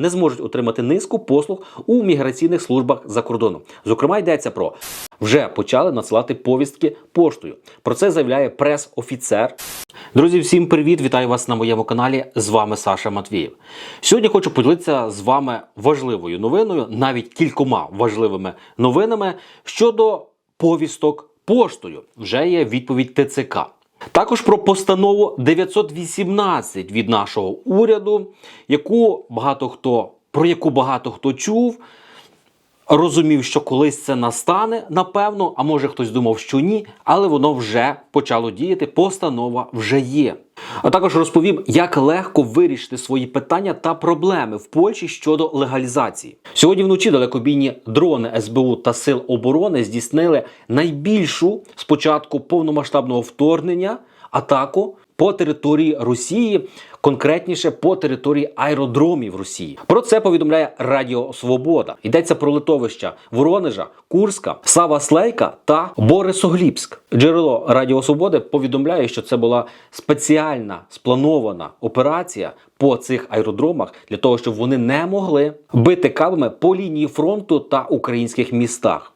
не зможуть отримати низку послуг у міграційних службах за кордоном. Зокрема, йдеться про вже почали надсилати повістки поштою. Про це заявляє прес-офіцер. Друзі, всім привіт! Вітаю вас на моєму каналі. З вами Саша Матвієв. Сьогодні хочу поділитися з вами важливою новиною, навіть кількома важливими новинами щодо повісток поштою. Вже є відповідь ТЦК. Також про постанову 918 від нашого уряду, яку багато хто про яку багато хто чув. Розумів, що колись це настане, напевно, а може хтось думав, що ні, але воно вже почало діяти. Постанова вже є. А також розповім, як легко вирішити свої питання та проблеми в Польщі щодо легалізації. Сьогодні вночі далекобійні дрони СБУ та Сил оборони здійснили найбільшу спочатку повномасштабного вторгнення атаку по території Росії, конкретніше по території аеродромів Росії. Про це повідомляє Радіо Свобода. Йдеться про литовища Воронежа, Курська, Сава Слейка та Борисоглібськ. Джерело Радіо Свободи повідомляє, що це була спеціальна спланована операція по цих аеродромах для того, щоб вони не могли бити кабами по лінії фронту та українських містах.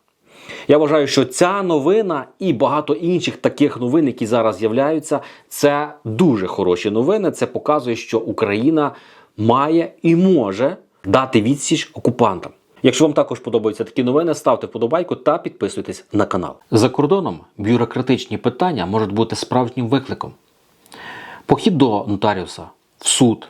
Я вважаю, що ця новина і багато інших таких новин, які зараз з'являються, це дуже хороші новини. Це показує, що Україна має і може дати відсіч окупантам. Якщо вам також подобаються такі новини, ставте вподобайку та підписуйтесь на канал. За кордоном бюрократичні питання можуть бути справжнім викликом. Похід до нотаріуса, в суд,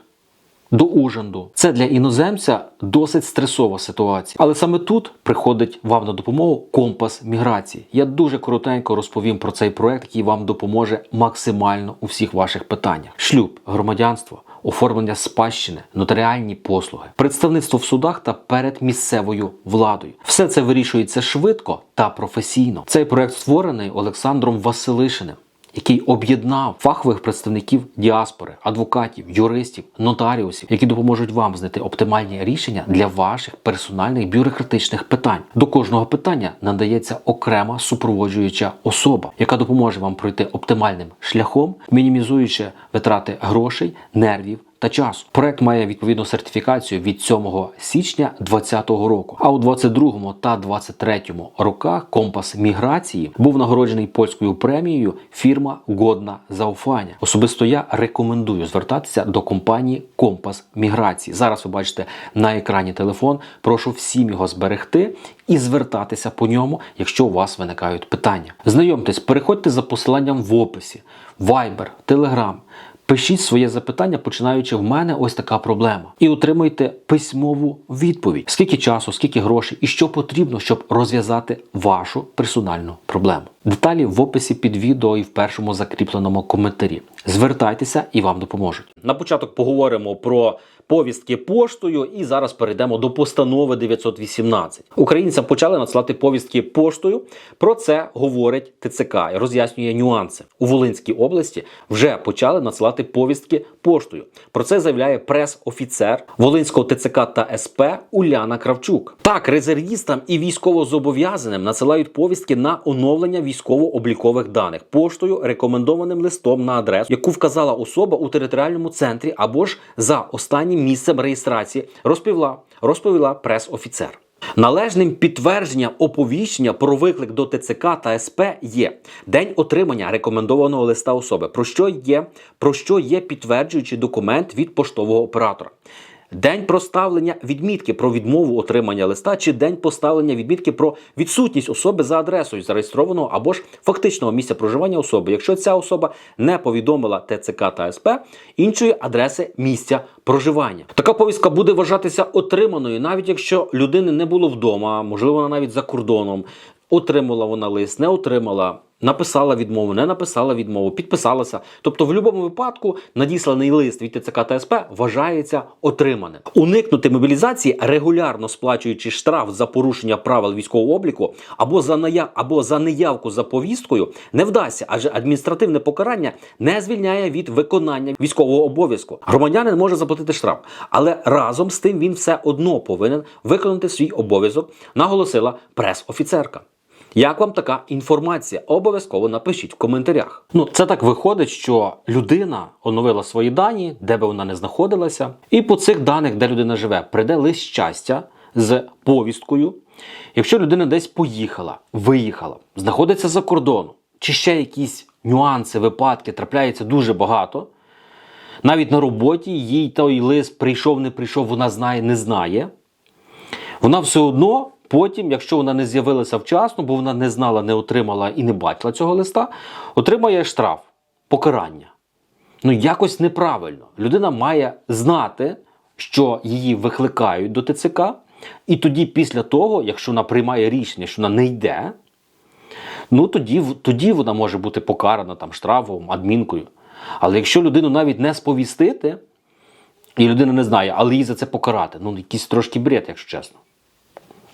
до ужинду. Це для іноземця досить стресова ситуація. Але саме тут приходить вам на допомогу компас міграції. Я дуже коротенько розповім про цей проект, який вам допоможе максимально у всіх ваших питаннях: шлюб, громадянство. Оформлення спадщини, нотаріальні послуги, представництво в судах та перед місцевою владою. Все це вирішується швидко та професійно. Цей проект створений Олександром Василишиним, який об'єднав фахових представників діаспори, адвокатів, юристів, нотаріусів, які допоможуть вам знайти оптимальні рішення для ваших персональних бюрократичних питань. До кожного питання надається окрема супроводжуюча особа, яка допоможе вам пройти оптимальним шляхом, мінімізуючи витрати грошей, нервів. Та часу проект має відповідну сертифікацію від 7 січня 2020 року. А у 22 та 23 роках компас міграції був нагороджений польською премією фірма Годна Зауфання. Особисто я рекомендую звертатися до компанії Компас Міграції. Зараз ви бачите на екрані телефон. Прошу всім його зберегти і звертатися по ньому, якщо у вас виникають питання. Знайомтесь, переходьте за посиланням в описі, Viber, Telegram. Пишіть своє запитання, починаючи в мене ось така проблема, і отримуйте письмову відповідь: скільки часу, скільки грошей і що потрібно, щоб розв'язати вашу персональну проблему. Деталі в описі під відео і в першому закріпленому коментарі. Звертайтеся і вам допоможуть. На початок поговоримо про повістки поштою, і зараз перейдемо до постанови 918. Українцям почали надсилати повістки поштою. Про це говорить ТЦК і роз'яснює нюанси. У Волинській області вже почали надсилати повістки поштою. Про це заявляє прес-офіцер Волинського ТЦК та СП Уляна Кравчук. Так, резервістам і військовозобов'язаним надсилають повістки на оновлення військово-облікових даних поштою, рекомендованим листом на адресу, яку вказала особа у територіальному центрі або ж за останнім місцем реєстрації, розповіла, розповіла прес-офіцер. Належним підтвердженням оповіщення про виклик до ТЦК та СП є день отримання рекомендованого листа особи, про що є, про що є підтверджуючий документ від поштового оператора. День проставлення відмітки про відмову отримання листа чи день поставлення відмітки про відсутність особи за адресою зареєстрованого або ж фактичного місця проживання особи, якщо ця особа не повідомила ТЦК та СП іншої адреси місця проживання. Така повістка буде вважатися отриманою, навіть якщо людини не було вдома, можливо, вона навіть за кордоном. Отримала вона лист, не отримала, написала відмову, не написала відмову, підписалася. Тобто, в будь-якому випадку надісланий лист від ТЦК та вважається отриманим. Уникнути мобілізації, регулярно сплачуючи штраф за порушення правил військового обліку або за ная... або за неявку за повісткою, не вдасться, адже адміністративне покарання не звільняє від виконання військового обов'язку. Громадянин може заплатити штраф, але разом з тим він все одно повинен виконати свій обов'язок, наголосила прес-офіцерка. Як вам така інформація? Обов'язково напишіть в коментарях. Ну, це так виходить, що людина оновила свої дані, де би вона не знаходилася, і по цих даних, де людина живе, прийде лист щастя з повісткою. Якщо людина десь поїхала, виїхала, знаходиться за кордоном, чи ще якісь нюанси, випадки трапляється дуже багато. Навіть на роботі їй той лист прийшов, не прийшов, вона знає, не знає. Вона все одно потім, якщо вона не з'явилася вчасно, бо вона не знала, не отримала і не бачила цього листа, отримає штраф, покарання. Ну, якось неправильно. Людина має знати, що її викликають до ТЦК, і тоді, після того, якщо вона приймає рішення, що вона не йде, ну тоді, тоді вона може бути покарана там штрафом, адмінкою. Але якщо людину навіть не сповістити, і людина не знає, але її за це покарати, ну якийсь трошки бред, якщо чесно.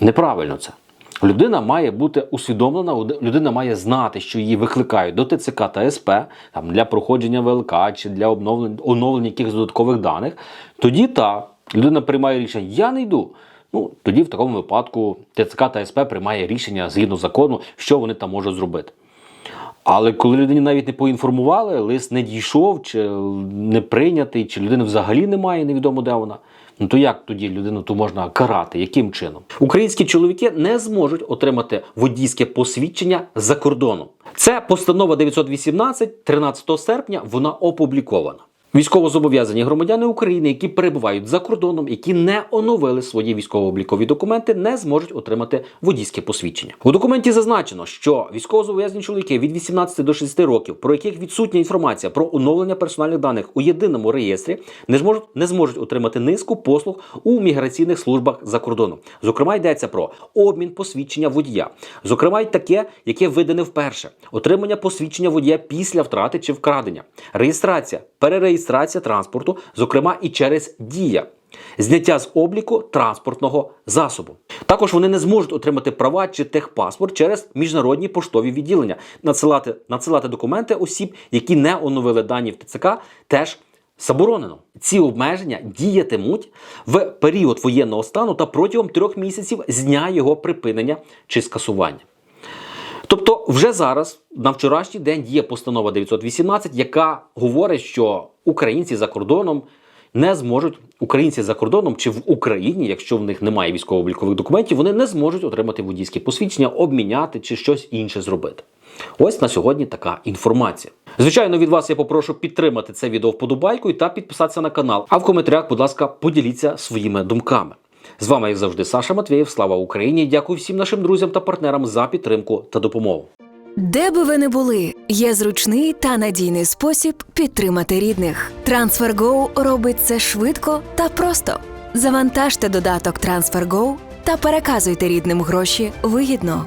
Неправильно це. Людина має бути усвідомлена, людина має знати, що її викликають до ТЦК та СП там, для проходження ВЛК чи для обновлення, оновлення якихось додаткових даних. Тоді та людина приймає рішення, я не йду. Ну, тоді в такому випадку ТЦК та СП приймає рішення згідно закону, що вони там можуть зробити. Але коли людині навіть не поінформували, лист не дійшов, чи не прийнятий, чи людини взагалі немає, невідомо де вона. Ну то як тоді людину то можна карати? Яким чином? Українські чоловіки не зможуть отримати водійське посвідчення за кордоном. Це постанова 918 13 серпня. Вона опублікована. Військовозобов'язані громадяни України, які перебувають за кордоном, які не оновили свої військово-облікові документи, не зможуть отримати водійське посвідчення. У документі зазначено, що військовозобов'язані чоловіки від 18 до 60 років, про яких відсутня інформація про оновлення персональних даних у єдиному реєстрі, не зможуть не зможуть отримати низку послуг у міграційних службах за кордоном. Зокрема, йдеться про обмін посвідчення водія, зокрема, й таке, яке видане вперше, отримання посвідчення водія після втрати чи вкрадення, реєстрація, перереєстрація транспорту, зокрема і через дія. Зняття з обліку транспортного засобу. Також вони не зможуть отримати права чи техпаспорт через міжнародні поштові відділення, надсилати, надсилати документи осіб, які не оновили дані в ТЦК, теж заборонено. Ці обмеження діятимуть в період воєнного стану та протягом трьох місяців з дня його припинення чи скасування. Тобто, вже зараз на вчорашній день діє постанова 918, яка говорить, що українці за кордоном не зможуть, українці за кордоном чи в Україні, якщо в них немає військово-облікових документів, вони не зможуть отримати водійське посвідчення, обміняти чи щось інше зробити. Ось на сьогодні така інформація. Звичайно, від вас я попрошу підтримати це відео вподобайкою та підписатися на канал. А в коментарях, будь ласка, поділіться своїми думками. З вами, як завжди, Саша Матвєєв. Слава Україні! Дякую всім нашим друзям та партнерам за підтримку та допомогу. Де би ви не були, є зручний та надійний спосіб підтримати рідних. TransferGo робить це швидко та просто. Завантажте додаток TransferGo та переказуйте рідним гроші вигідно.